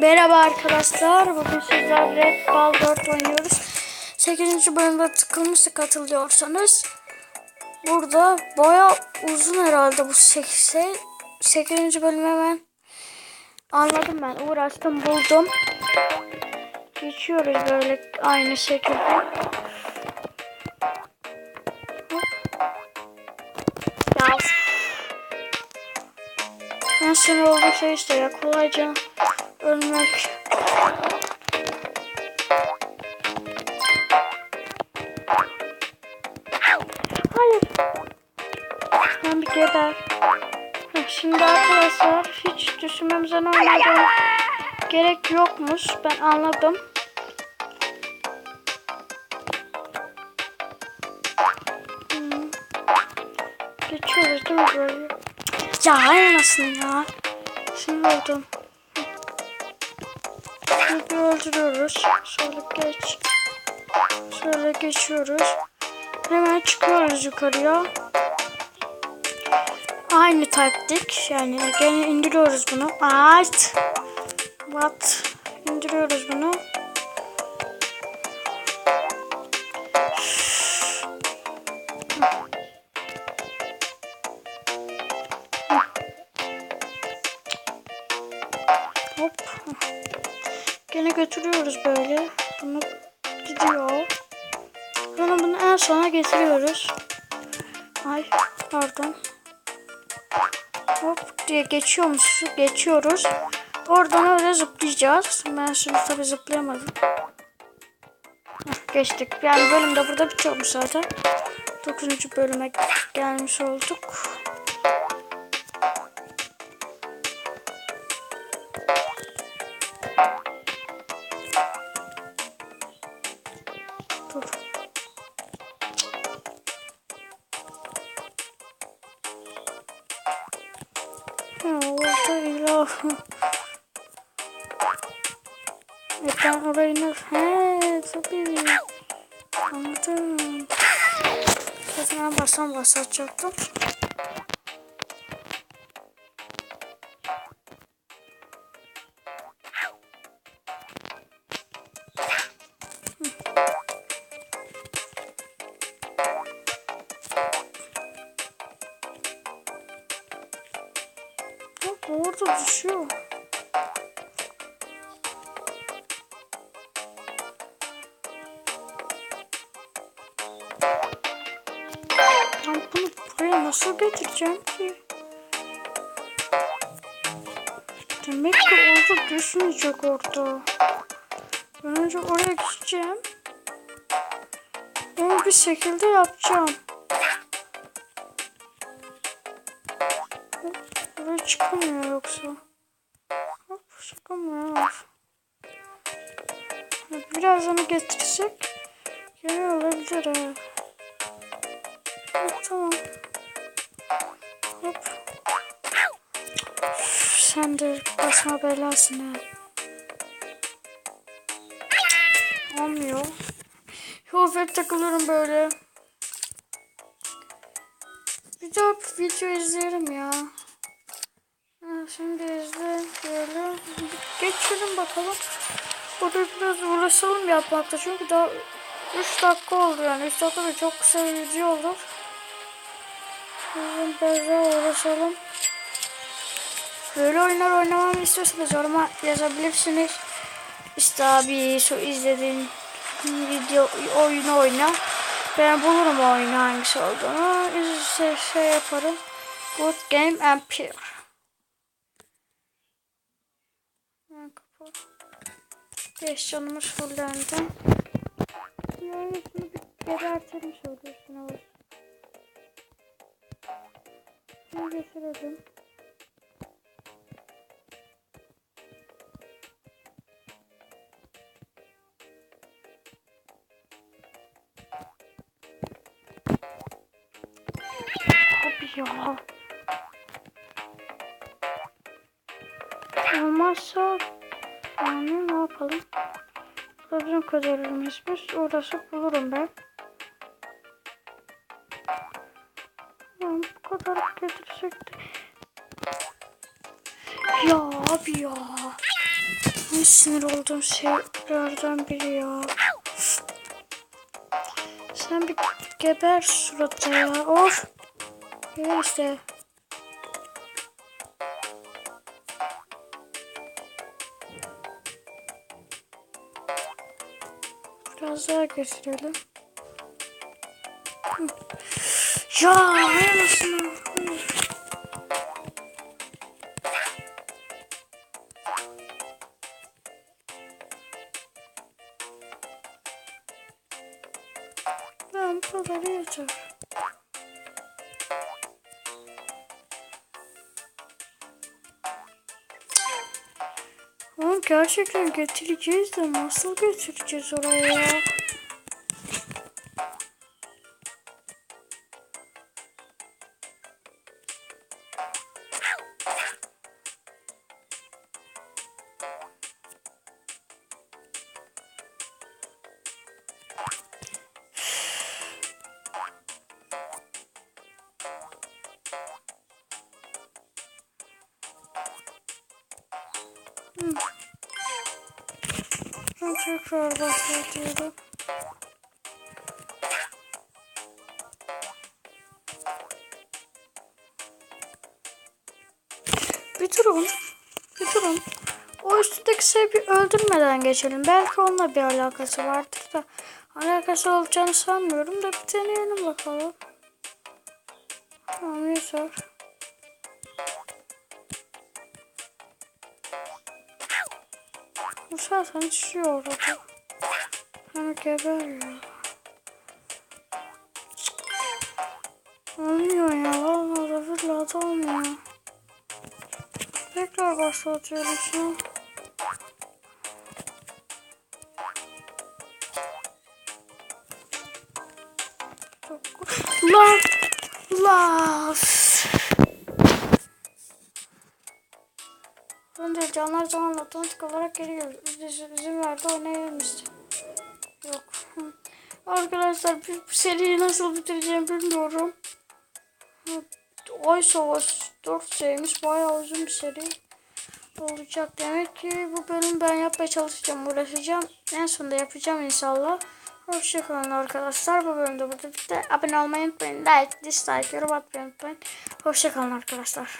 Merhaba arkadaşlar. Bugün sizlerle Bal 4 oynuyoruz. 8. bölümde tıkılmıştık hatırlıyorsanız. Burada baya uzun herhalde bu 8. 8. bölüm hemen anladım ben. Uğraştım buldum. Geçiyoruz böyle aynı şekilde. Ben sinir olduğum şey işte ya kolayca ölmek. Hayır. Ben bir geber. Şimdi arkadaşlar hiç düşünmemize normalde gerek yokmuş. Ben anladım. Hmm. Geçiyoruz değil mi böyle? Ya hayır nasıl ya? Şimdi oldum. Şimdi öldürüyoruz. Şöyle geç. Şöyle geçiyoruz. Hemen çıkıyoruz yukarıya. Aynı taktik. Yani gene indiriyoruz bunu. Art. What? İndiriyoruz bunu. Hop. Gene götürüyoruz böyle. Bunu gidiyor. Sonra bunu en sona getiriyoruz. Ay pardon. Hop diye geçiyormuş. Geçiyoruz. Oradan öyle zıplayacağız. Ben şimdi tabi zıplayamadım. Geçtik. Yani bölüm de burada bitiyormuş zaten. 9. bölüme gelmiş olduk. İlah. E ben orayı nasıl... He tabii. Anladım. Zaten ben baştan başlatacaktım. Bak orada düşüyor. Ben bunu buraya nasıl getireceğim ki? Demek ki orada düşmeyecek orada. Ben önce oraya gideceğim. Onu bir şekilde yapacağım. Çıkamıyor yoksa. Hop çıkamıyor. Biraz onu getirsek gene olabilir ha. Hop tamam. Hop. Üf, Sen de basma belasın ha. Olmuyor. Hofet takılıyorum böyle. Bir daha video izleyelim ya. Şimdi izle böyle. Geçelim bakalım. Burada biraz uğraşalım yapmakta. Çünkü daha 3 dakika oldu yani. 3 dakika da çok kısa bir video olur. Bizim biraz uğraşalım. Böyle oyunlar oynamamı istiyorsanız yoruma yazabilirsiniz. İşte abi şu izlediğin video oyunu oyna. Ben bulurum oyunu hangisi olduğunu. Şey, şey yaparım. Good game and pure. 5 canımız fullendi. Yani şunu bir gebertelim şöyle üstüne bas. Şunu geçirelim. Ya. Olmazsa yani ne yapalım? Burada bizim kaderimizmiş. Orası bulurum ben. Yani bu kadar getirecekti. Ya abi ya. Ne sinir olduğum şeylerden biri ya. Sen bir geber suratı ya. Of. Geber işte. Biraz daha götürelim. Hı. Ya anasını. Ben bu kadar yeter. Gerçekten getireceğiz de nasıl getireceğiz oraya ya? Ben tekrar başlatıyorum. Bir durun. Bir durun. O üstteki şeyi öldürmeden geçelim. Belki onunla bir alakası vardır da. Alakası olacağını sanmıyorum da bir deneyelim bakalım. Tamam yeter. Bu zaten düşüyor orada. Hani geber ya. Olmuyor ya. Vallahi da fırlat olmuyor. Tekrar başlatıyorum. Çok... Lan! Lan! Önce canlar zamanla otomatik olarak geliyor. İzin verdi oynayalım işte. Yok. Arkadaşlar bu seriyi nasıl bitireceğimi bilmiyorum. Ay Savaş 4 seriymiş. Bayağı uzun bir seri olacak. Demek ki bu bölüm ben yapmaya çalışacağım, uğraşacağım. En sonunda yapacağım inşallah. Hoşçakalın arkadaşlar. Bu bölümde burada bitti. Abone olmayı unutmayın. Like, dislike, yorum atmayı unutmayın. Hoşçakalın arkadaşlar.